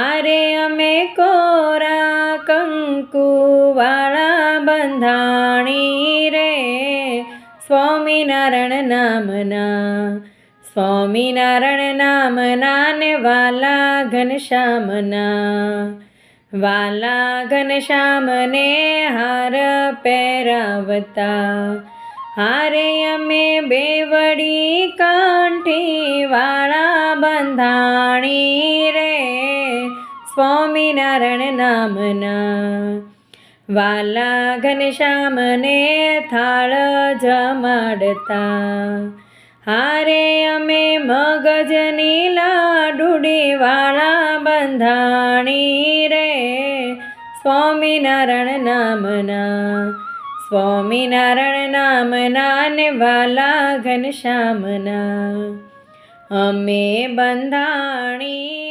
અરે અમે કોરા કંકુવાળા બંધાણી રે. સ્વામિનારાયણ નામના સ્વામિનારાયણ નામના ને વાલા ઘનશ્યામના વાલા ઘનશ્યામને હાર પહેરાવતા. હારે અમે બેવડી કાંઠી વાળા બંધાણી સ્વામિનારાયણ નામના. વાલા ઘનશ્યામને થાળ જમાડતા. હારે અમે મગજની લાડુડી વાળા બંધાણી રે. સ્વામિનારાયણ નામના. સ્વામિનારાયણ નામના ને વાલા ઘનશ્યામના અમે બંધાણી